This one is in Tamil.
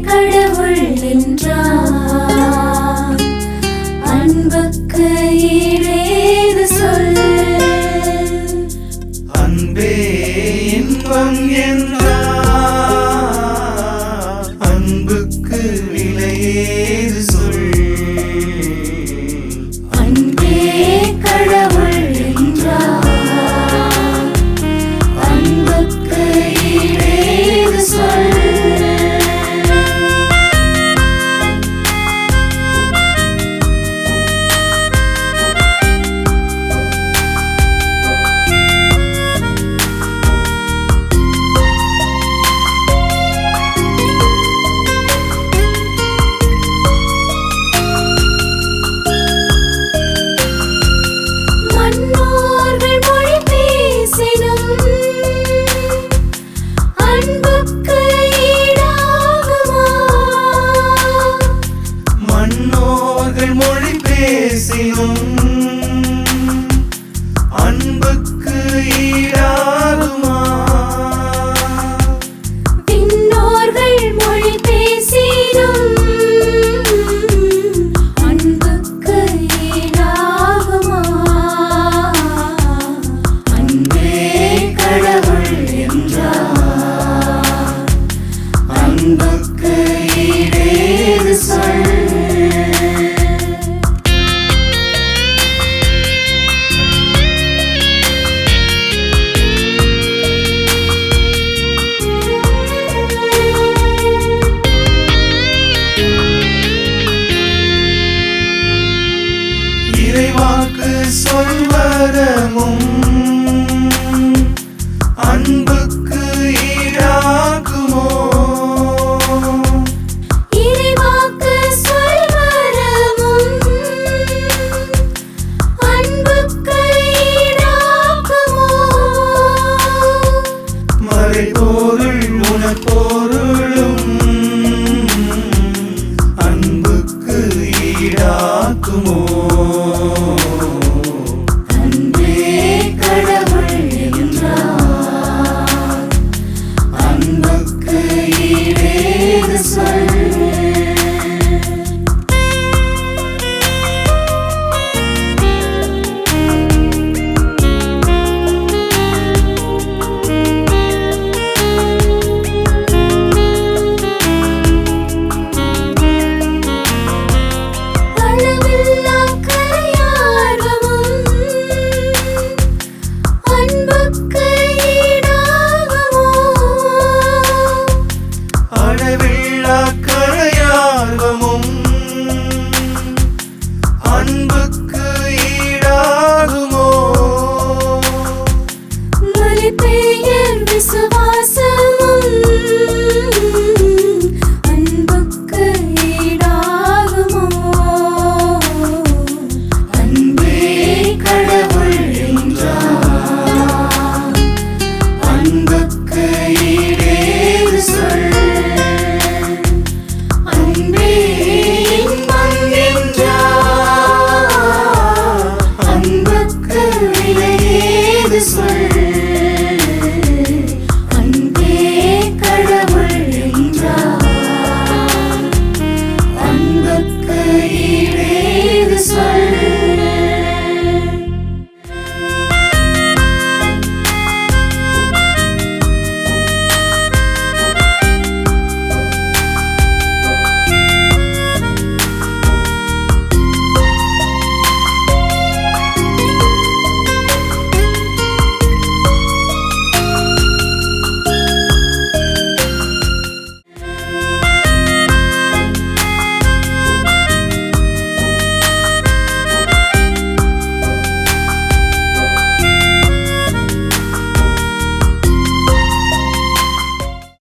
கடவுள் நின்றார். அன்புக்கு ஈடேது சொல். அன்பே இன்பம் என்றார். அன்புக்கு விலையே മനസ്സിനും இறைவாக்கு சொல்வரமும் அன்புக்கு